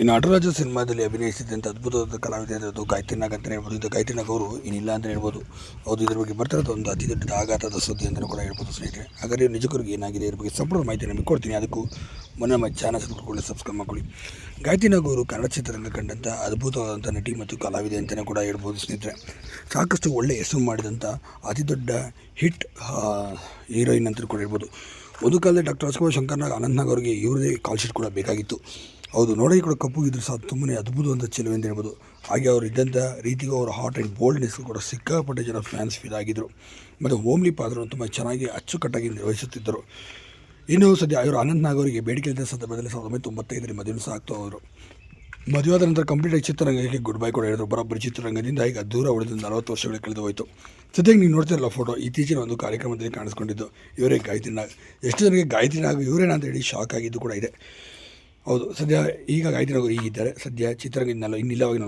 ಈ ನಟರಾಜ ಸಿನಿಮಾದಲ್ಲಿ ಅಭಿನಯಿಸಿದಂಥ ಅದ್ಭುತವಾದ ಕಲಾವಿದೆ ಅದು ಗಾಯತ್ರಿ ನಾಗ್ ಅಂತಲೇ ಹೇಳ್ಬೋದು. ಇದು ಗಾಯತ್ರಿ ನಾಗ್ ಅವರು ಇನ್ನಿಲ್ಲ ಅಂತ ಹೇಳ್ಬೋದು. ಹೌದು ಇದ್ರ ಬಗ್ಗೆ ಬರ್ತಿರೋದು ಒಂದು ಅತಿ ದೊಡ್ಡ ಆಘಾತದ ಸುದ್ದಿ ಅಂತಲೂ ಕೂಡ ಹೇಳ್ಬೋದು ಸ್ನೇಹಿತರೆ. ಹಾಗಾದರೆ ನಿಜಕ್ಕೂ ಏನಾಗಿದೆ ಇದ್ರ ಬಗ್ಗೆ ಸಂಪೂರ್ಣ ಮಾಹಿತಿ ನಿಮಗೆ ಕೊಡ್ತೀನಿ. ಅದಕ್ಕೂ ಮೊನ್ನೆ ನಮ್ಮ ಚಾನಲ್ ಸಬ್ಸ್ಕ್ರೈಬ್ ಸಬ್ಸ್ಕ್ರೈಬ್ ಮಾಡ್ಕೊಳ್ಳಿ. ಗಾಯತ್ರಿ ಅವರು ಕನ್ನಡ ಚಿತ್ರರಂಗ ಕಂಡಂಥ ಅದ್ಭುತವಾದಂಥ ನಟಿ ಮತ್ತು ಕಲಾವಿದೆ ಅಂತಲೇ ಕೂಡ ಹೇಳ್ಬೋದು ಸ್ನೇಹಿತರೆ. ಸಾಕಷ್ಟು ಒಳ್ಳೆಯ ಹೆಸರು ಮಾಡಿದಂಥ ಅತಿ ದೊಡ್ಡ ಹಿಟ್ ಹೀರೋಯಿನ್ ಅಂತ ಕೂಡ ಹೇಳ್ಬೋದು. ಒಂದು ಕಾಲದಲ್ಲಿ ಡಾಕ್ಟರ್ ಅಶೋಕ ಶಂಕರ್ನಾಗ್ ಅನಂತ್ನಾಗ್ ಅವರಿಗೆ ಇವರದೇ ಕಾಲ್ ಶೀಟ್ ಕೂಡ ಬೇಕಾಗಿತ್ತು. ಹೌದು, ನೋಡಿ ಕೂಡ ಕಪ್ಪು ಇದ್ರೂ ಸಹ ತುಂಬನೇ ಅದ್ಭುತವಾದ ಚೆಲುವೆ ಅಂತ ಹೇಳ್ಬೋದು. ಹಾಗೆ ಅವರು ಇದ್ದಂಥ ರೀತಿಗೂ ಅವರು ಹಾಟ್ ಆ್ಯಂಡ್ ಬೋಲ್ಡ್ನೆಸ್ ಕೂಡ ಸಿಕ್ಕಾಪಟ್ಟೆ ಜನ ಫ್ಯಾನ್ಸ್ ಫೀಲ್ ಆಗಿದ್ದರು ಮತ್ತು ಹೋಮ್ಲಿ ಪಾತ್ರವನ್ನು ತುಂಬ ಚೆನ್ನಾಗಿ ಅಚ್ಚುಕಟ್ಟಾಗಿ ನಿರ್ವಹಿಸುತ್ತಿದ್ದರು. ಇನ್ನು ಸದ್ಯ ಇವರು ಅನಂತ್ನಾಗ್ ಅವರಿಗೆ ಬೇಡಿಕೆ ಇದ್ದ ಸಂದರ್ಭದಲ್ಲಿ ಸಾವಿರದ ಒಂಬೈನೂರ ತೊಂಬತ್ತೈದರಲ್ಲಿ ಮದುವೆ ಆಗ್ತಾ ಅವರು. ಮದುವೆ ಆದ ನಂತರ ಕಂಪ್ಲೀಟಾಗಿ ಚಿತ್ರರಂಗಕ್ಕೆ ಗುಡ್ ಬೈ ಕೂಡ ಹೇಳಿದ್ರು. ಬರೋಬ್ಬರಿ ಚಿತ್ರರಂಗದಿಂದ ಈಗ ದೂರ ಉಳಿದ ನಲವತ್ತು ವರ್ಷಗಳು ಕಳೆದು ಹೋಯಿತು. ಜೊತೆಗೆ ನೀವು ನೋಡ್ತಿರಲ್ಲ ಫೋಟೋ ಇತ್ತೀಚಿನ ಒಂದು ಕಾರ್ಯಕ್ರಮದಲ್ಲಿ ಕಾಣಿಸ್ಕೊಂಡಿದ್ದು ಇವರೇ ಗಾಯತ್ರಿ ನಾಗ್. ಎಷ್ಟು ಜನರಿಗೆ ಗಾಯತ್ರಿ ನಾಗ್ ಇವರೇನಾ ಅಂತ ಹೇಳಿ ಶಾಕ್ ಆಗಿದ್ದು ಕೂಡ ಇದೆ. ಹೌದು, ಸದ್ಯ ಈಗ ಗಾಯತ್ರಿ ನಾಗ್ ಈಗಿದ್ದಾರೆ ಸದ್ಯ ಚಿತ್ರರಂಗದಿಂದ ಇನ್ನಿಲ್ಲವಾಗಿ